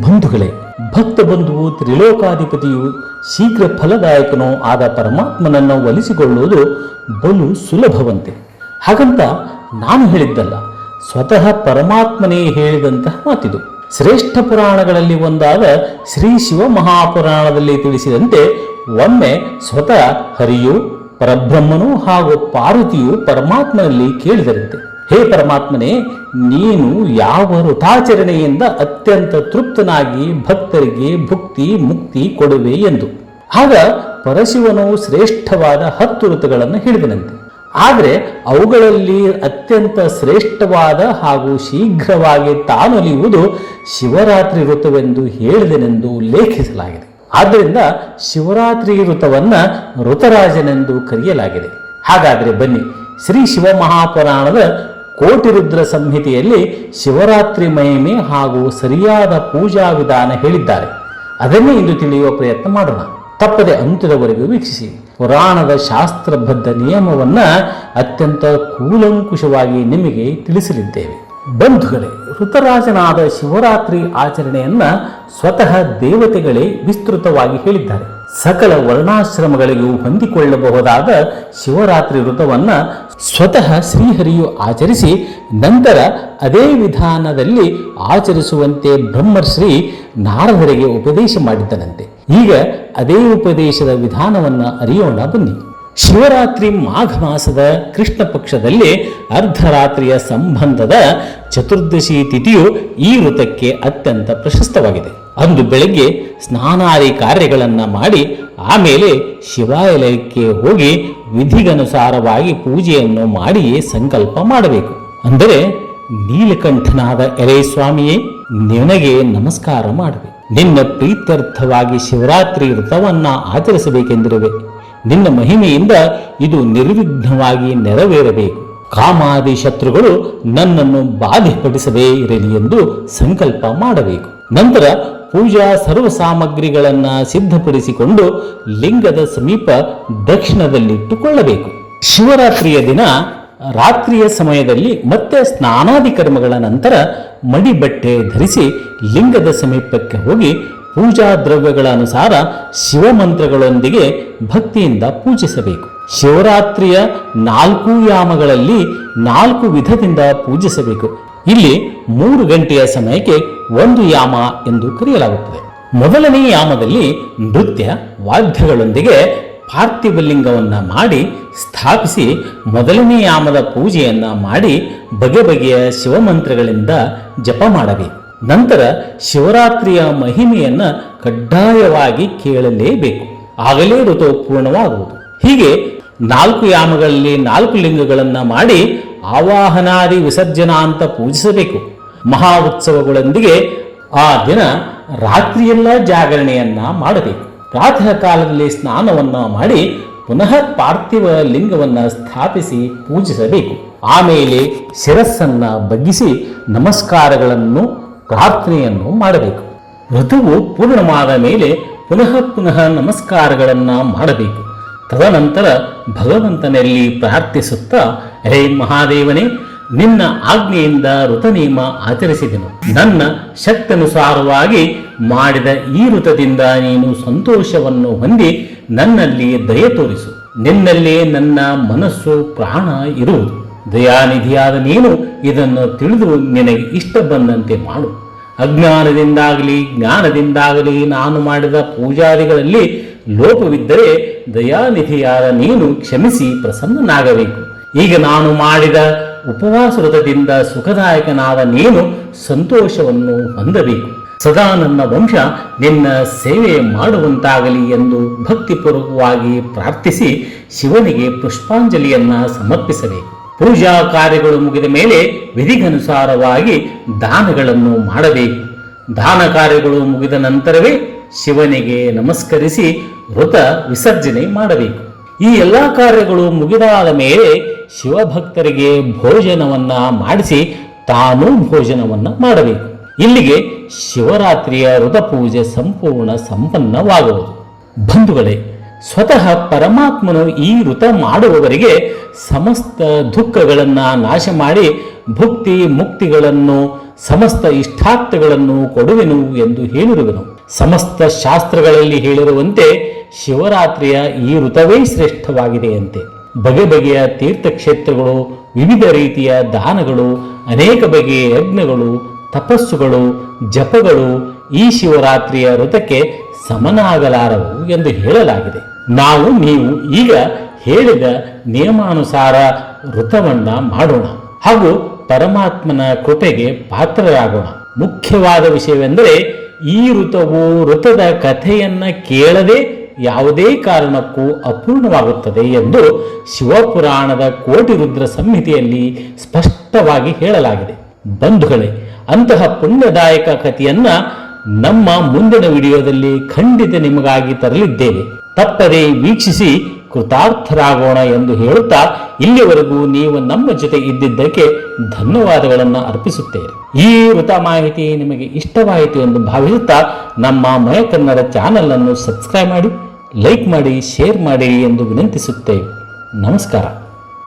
ಬಂಧುಗಳೇ, ಭಕ್ತ ಬಂಧುವು ತ್ರಿಲೋಕಾಧಿಪತಿಯು ಶೀಘ್ರ ಫಲದಾಯಕನೋ ಆದ ಪರಮಾತ್ಮನನ್ನು ಒಲಿಸಿಕೊಳ್ಳುವುದು ಬಲು ಸುಲಭವಂತೆ. ಹಾಗಂತ ನಾನು ಹೇಳಿದ್ದಲ್ಲ, ಸ್ವತಃ ಪರಮಾತ್ಮನೇ ಹೇಳಿದಂತಹ ಮಾತಿದು. ಶ್ರೇಷ್ಠ ಪುರಾಣಗಳಲ್ಲಿ ಒಂದಾದ ಶ್ರೀ ಶಿವ ಮಹಾಪುರಾಣದಲ್ಲಿ ತಿಳಿಸಿದಂತೆ, ಒಮ್ಮೆ ಸ್ವತಃ ಹರಿಯು, ಪರಬ್ರಹ್ಮನು ಹಾಗೂ ಪಾರ್ವತಿಯು ಪರಮಾತ್ಮನಲ್ಲಿ ಕೇಳಿದರಂತೆ. ಹೇ ಪರಮಾತ್ಮನೇ, ನೀನು ಯಾವ ವೃತಾಚರಣೆಯಿಂದ ಅತ್ಯಂತ ತೃಪ್ತನಾಗಿ ಭಕ್ತರಿಗೆ ಭುಕ್ತಿ, ಮುಕ್ತಿ ಕೊಡುವೆ ಎಂದು. ಆಗ ಪರಶಿವನು ಶ್ರೇಷ್ಠವಾದ ಹತ್ತು ಋತುಗಳನ್ನು ಹಿಡಿದನಂತೆ ಆದರೆ ಅವುಗಳಲ್ಲಿ ಅತ್ಯಂತ ಶ್ರೇಷ್ಠವಾದ ಹಾಗೂ ಶೀಘ್ರವಾಗಿ ತಾನೊಲಿಯುವುದು ಶಿವರಾತ್ರಿ ಋತುವೆಂದು ಹೇಳಿದನೆಂದು ಉಲ್ಲೇಖಿಸಲಾಗಿದೆ ಆದ್ದರಿಂದ ಶಿವರಾತ್ರಿ ಋತವನ್ನು ಋತರಾಜನೆಂದು ಕರೆಯಲಾಗಿದೆ. ಹಾಗಾದರೆ ಬನ್ನಿ, ಶ್ರೀ ಶಿವ ಮಹಾಪುರಾಣದ ಕೋಟಿ ರುದ್ರ ಸಂಹಿತೆಯಲ್ಲಿ ಶಿವರಾತ್ರಿ ಮಹಿಮೆ ಹಾಗೂ ಸರಿಯಾದ ಪೂಜಾ ವಿಧಾನ ಹೇಳಿದ್ದಾರೆ. ಅದನ್ನೇ ಇಂದು ತಿಳಿಯುವ ಪ್ರಯತ್ನ ಮಾಡೋಣ. ತಪ್ಪದೆ ಅಂತ್ಯದವರೆಗೂ ವೀಕ್ಷಿಸಿ. ಪುರಾಣದ ಶಾಸ್ತ್ರಬದ್ಧ ನಿಯಮವನ್ನ ಅತ್ಯಂತ ಕೂಲಂಕುಷವಾಗಿ ನಿಮಗೆ ತಿಳಿಸಲಿದ್ದೇವೆ. ಬಂಧುಗಳೇ, ಋತರಾಜನಾದ ಶಿವರಾತ್ರಿ ಆಚರಣೆಯನ್ನ ಸ್ವತಃ ದೇವತೆಗಳೇ ವಿಸ್ತೃತವಾಗಿ ಹೇಳಿದ್ದಾರೆ. ಸಕಲ ವರ್ಣಾಶ್ರಮಗಳಿಗೂ ಹೊಂದಿಕೊಳ್ಳಬಹುದಾದ ಶಿವರಾತ್ರಿ ವ್ರತವನ್ನ ಸ್ವತಃ ಶ್ರೀಹರಿಯು ಆಚರಿಸಿ ನಂತರ ಅದೇ ವಿಧಾನದಲ್ಲಿ ಆಚರಿಸುವಂತೆ ಬ್ರಹ್ಮಶ್ರೀ ನಾರದರಿಗೆ ಉಪದೇಶ ಮಾಡಿದ್ದನಂತೆ. ಈಗ ಅದೇ ಉಪದೇಶದ ವಿಧಾನವನ್ನ ಅರಿಯೋಣ ಬನ್ನಿ. ಶಿವರಾತ್ರಿ ಮಾಘ ಮಾಸದ ಕೃಷ್ಣ ಪಕ್ಷದಲ್ಲಿ ಅರ್ಧರಾತ್ರಿಯ ಸಂಬಂಧದ ಚತುರ್ದಶಿ ತಿಥಿಯು ಈ ವೃತಕ್ಕೆ ಅತ್ಯಂತ ಪ್ರಶಸ್ತವಾಗಿದೆ. ಅಂದು ಬೆಳಗ್ಗೆ ಸ್ನಾನಾದಿ ಕಾರ್ಯಗಳನ್ನು ಮಾಡಿ ಆಮೇಲೆ ಶಿವಾಲಯಕ್ಕೆ ಹೋಗಿ ವಿಧಿಗನುಸಾರವಾಗಿ ಪೂಜೆಯನ್ನು ಮಾಡಿಯೇ ಸಂಕಲ್ಪ ಮಾಡಬೇಕು. ಅಂದರೆ ನೀಲಕಂಠನಾದ ಎರೆ ಸ್ವಾಮಿಯೇ ನಿನಗೆ ನಮಸ್ಕಾರ ಮಾಡಬೇಕು ನಿನ್ನ ಪ್ರೀತ್ಯರ್ಥವಾಗಿ ಶಿವರಾತ್ರಿ ವ್ರತವನ್ನ ಆಚರಿಸಬೇಕೆಂದಿರುವೆ. ನಿನ್ನ ಮಹಿಮೆಯಿಂದ ಇದು ನಿರ್ವಿಘ್ನವಾಗಿ ನೆರವೇರಬೇಕು. ಕಾಮಾದಿ ಶತ್ರುಗಳು ನನ್ನನ್ನು ಬಾಧೆಪಡಿಸದೇ ಇರಲಿ ಎಂದು ಸಂಕಲ್ಪ ಮಾಡಬೇಕು. ನಂತರ ಪೂಜಾ ಸರ್ವ ಸಾಮಗ್ರಿಗಳನ್ನ ಸಿದ್ಧಪಡಿಸಿಕೊಂಡು ಲಿಂಗದ ಸಮೀಪ ದಕ್ಷಿಣದಲ್ಲಿಟ್ಟುಕೊಳ್ಳಬೇಕು. ಶಿವರಾತ್ರಿಯ ದಿನ ರಾತ್ರಿಯ ಸಮಯದಲ್ಲಿ ಮತ್ತೆ ಸ್ನಾನಾದಿ ಕರ್ಮಗಳ ನಂತರ ಮಡಿ ಬಟ್ಟೆ ಧರಿಸಿ ಲಿಂಗದ ಸಮೀಪಕ್ಕೆ ಹೋಗಿ ಪೂಜಾ ದ್ರವ್ಯಗಳ ಅನುಸಾರ ಶಿವಮಂತ್ರಗಳೊಂದಿಗೆ ಭಕ್ತಿಯಿಂದ ಪೂಜಿಸಬೇಕು. ಶಿವರಾತ್ರಿಯ ನಾಲ್ಕು ಯಾಮಗಳಲ್ಲಿ ನಾಲ್ಕು ವಿಧದಿಂದ ಪೂಜಿಸಬೇಕು. ಇಲ್ಲಿ ಮೂರು ಗಂಟೆಯ ಸಮಯಕ್ಕೆ ಒಂದು ಯಾಮ ಎಂದು ಕರೆಯಲಾಗುತ್ತದೆ. ಮೊದಲನೇ ಯಾಮದಲ್ಲಿ ನೃತ್ಯ ವಾದ್ಯಗಳೊಂದಿಗೆ ಪಾರ್ಥಿವ ಲಿಂಗವನ್ನ ಮಾಡಿ ಸ್ಥಾಪಿಸಿ ಮೊದಲನೇ ಯಾಮದ ಪೂಜೆಯನ್ನು ಮಾಡಿ ಬಗೆ ಬಗೆಯ ಶಿವಮಂತ್ರಗಳಿಂದ ಜಪ ಮಾಡಬೇಕು. ನಂತರ ಶಿವರಾತ್ರಿಯ ಮಹಿಮೆಯನ್ನು ಕಡ್ಡಾಯವಾಗಿ ಕೇಳಲೇಬೇಕು. ಆಗಲೇ ಋತು ಪೂರ್ಣವಾಗುವುದು ಹೀಗೆ ನಾಲ್ಕು ಯಾಮಗಳಲ್ಲಿ ನಾಲ್ಕು ಲಿಂಗಗಳನ್ನು ಮಾಡಿ ಆವಾಹನಾದಿ ವಿಸರ್ಜನಾ ಅಂತ ಪೂಜಿಸಬೇಕು. ಮಹಾ ಉತ್ಸವಗಳೊಂದಿಗೆ ಆ ದಿನ ರಾತ್ರಿಯೆಲ್ಲ ಜಾಗರಣೆಯನ್ನ ಮಾಡಬೇಕು. ಪ್ರಾತಃ ಕಾಲದಲ್ಲಿ ಸ್ನಾನವನ್ನ ಮಾಡಿ ಪುನಃ ಪಾರ್ಥಿವ ಲಿಂಗವನ್ನ ಸ್ಥಾಪಿಸಿ ಪೂಜಿಸಬೇಕು. ಆಮೇಲೆ ಶಿರಸ್ಸನ್ನ ಬಗ್ಗಿಸಿ ನಮಸ್ಕಾರಗಳನ್ನು, ಪ್ರಾರ್ಥನೆಯನ್ನು ಮಾಡಬೇಕು. ಋತುವು ಪೂರ್ಣವಾದ ಮೇಲೆ ಪುನಃ ಪುನಃ ನಮಸ್ಕಾರಗಳನ್ನು ಮಾಡಬೇಕು. ತದನಂತರ ಭಗವಂತನಲ್ಲಿ ಪ್ರಾರ್ಥಿಸುತ್ತಾ, ಹೇ ಮಹಾದೇವನೇ, ನಿನ್ನ ಆಜ್ಞೆಯಿಂದ ಋತನಿಯಮ ಆಚರಿಸಿದೆನು. ನನ್ನ ಶಕ್ತನುಸಾರವಾಗಿ ಮಾಡಿದ ಈ ಋತದಿಂದ ನೀನು ಸಂತೋಷವನ್ನು ಹೊಂದಿ ನನ್ನಲ್ಲಿ ದಯೆ ತೋರಿಸು. ನಿನ್ನಲ್ಲಿ ನನ್ನ ಮನಸ್ಸು ಪ್ರಾಣ ಇರುವುದು. ದಯಾನಿಧಿಯಾದ ನೀನು ಇದನ್ನು ತಿಳಿದು ನಿನಗೆ ಇಷ್ಟ ಬಂದಂತೆ ಮಾಡು. ಅಜ್ಞಾನದಿಂದಾಗಲಿ, ಜ್ಞಾನದಿಂದಾಗಲಿ ನಾನು ಮಾಡಿದ ಪೂಜಾದಿಗಳಲ್ಲಿ ಲೋಪವಿದ್ದರೆ ದಯಾನಿಧಿಯಾದ ನೀನು ಕ್ಷಮಿಸಿ ಪ್ರಸನ್ನನಾಗಬೇಕು. ಈಗ ನಾನು ಮಾಡಿದ ಉಪವಾಸ ವ್ರತದಿಂದ ಸುಖದಾಯಕನಾದ ನೀನು ಸಂತೋಷವನ್ನು ಹೊಂದಬೇಕು. ಸದಾ ನನ್ನ ವಂಶ ನಿನ್ನ ಸೇವೆ ಮಾಡುವಂತಾಗಲಿ ಎಂದು ಭಕ್ತಿಪೂರ್ವಕವಾಗಿ ಪ್ರಾರ್ಥಿಸಿ ಶಿವನಿಗೆ ಪುಷ್ಪಾಂಜಲಿಯನ್ನ ಸಮರ್ಪಿಸಬೇಕು. ಪೂಜಾ ಕಾರ್ಯಗಳು ಮುಗಿದ ಮೇಲೆ ವಿಧಿಗನುಸಾರವಾಗಿ ದಾನಗಳನ್ನು ಮಾಡಬೇಕು. ದಾನ ಕಾರ್ಯಗಳು ಮುಗಿದ ನಂತರವೇ ಶಿವನಿಗೆ ನಮಸ್ಕರಿಸಿ ವೃತ ವಿಸರ್ಜನೆ ಮಾಡಬೇಕು. ಈ ಎಲ್ಲ ಕಾರ್ಯಗಳು ಮುಗಿದಾದ ಮೇಲೆ ಶಿವಭಕ್ತರಿಗೆ ಭೋಜನವನ್ನ ಮಾಡಿಸಿ ತಾನೂ ಭೋಜನವನ್ನ ಮಾಡಬೇಕು. ಇಲ್ಲಿಗೆ ಶಿವರಾತ್ರಿಯ ವೃತ ಪೂಜೆ ಸಂಪೂರ್ಣ ಸಂಪನ್ನವಾಗುವುದು. ಬಂಧುಗಳೇ, ಸ್ವತಃ ಪರಮಾತ್ಮನು ಈ ವೃತ ಮಾಡುವವರಿಗೆ ಸಮಸ್ತ ದುಃಖಗಳನ್ನು ನಾಶ ಮಾಡಿ ಭುಕ್ತಿ ಮುಕ್ತಿಗಳನ್ನು, ಸಮಸ್ತ ಇಷ್ಟಾರ್ಥಗಳನ್ನು ಕೊಡುವೆನು ಎಂದು ಹೇಳಿರುವೆನು. ಸಮಸ್ತ ಶಾಸ್ತ್ರಗಳಲ್ಲಿ ಹೇಳಿರುವಂತೆ ಶಿವರಾತ್ರಿಯ ಈ ಋತವೇ ಶ್ರೇಷ್ಠವಾಗಿದೆಯಂತೆ. ಬಗೆ ಬಗೆಯ ತೀರ್ಥಕ್ಷೇತ್ರಗಳು, ವಿವಿಧ ರೀತಿಯ ದಾನಗಳು, ಅನೇಕ ಬಗೆಯ ಯಜ್ಞಗಳು, ತಪಸ್ಸುಗಳು, ಜಪಗಳು ಈ ಶಿವರಾತ್ರಿಯ ಋತಕ್ಕೆ ಸಮನಾಗಲಾರವು ಎಂದು ಹೇಳಲಾಗಿದೆ. ನಾವು ನೀವು ಈಗ ಹೇಳಿದ ನಿಯಮಾನುಸಾರ ಋತವನ್ನ ಮಾಡೋಣ ಹಾಗೂ ಪರಮಾತ್ಮನ ಕೃಪೆಗೆ ಪಾತ್ರರಾಗೋಣ. ಮುಖ್ಯವಾದ ವಿಷಯವೆಂದರೆ ಈ ಋತವು ಋತದ ಕಥೆಯನ್ನ ಕೇಳದೆ ಯಾವುದೇ ಕಾರಣಕ್ಕೂ ಅಪೂರ್ಣವಾಗುತ್ತದೆ ಎಂದು ಶಿವಪುರಾಣದ ಕೋಟಿ ರುದ್ರ ಸಂಹಿತೆಯಲ್ಲಿ ಸ್ಪಷ್ಟವಾಗಿ ಹೇಳಲಾಗಿದೆ. ಬಂಧುಗಳೇ, ಅಂತಹ ಪುಣ್ಯದಾಯಕ ಕಥೆಯನ್ನ ನಮ್ಮ ಮುಂದಿನ ವಿಡಿಯೋದಲ್ಲಿ ಖಂಡಿತ ನಿಮಗಾಗಿ ತರಲಿದ್ದೇವೆ. ತಪ್ಪದೆ ವೀಕ್ಷಿಸಿ ಕೃತಾರ್ಥರಾಗೋಣ ಎಂದು ಹೇಳುತ್ತಾ ಇಲ್ಲಿವರೆಗೂ ನೀವು ನಮ್ಮ ಜೊತೆ ಇದ್ದಿದ್ದಕ್ಕೆ ಧನ್ಯವಾದಗಳನ್ನು ಅರ್ಪಿಸುತ್ತೇವೆ ಈ ವೃತ ಮಾಹಿತಿ ನಿಮಗೆ ಇಷ್ಟವಾಯಿತು ಎಂದು ಭಾವಿಸುತ್ತಾ ನಮ್ಮ ಮಯ ಕನ್ನಡ ಚಾನಲ್ ಅನ್ನು ಸಬ್ಸ್ಕ್ರೈಬ್ ಮಾಡಿ, ಲೈಕ್ ಮಾಡಿ, ಶೇರ್ ಮಾಡಿ ಎಂದು ವಿನಂತಿಸುತ್ತೇವೆ. ನಮಸ್ಕಾರ.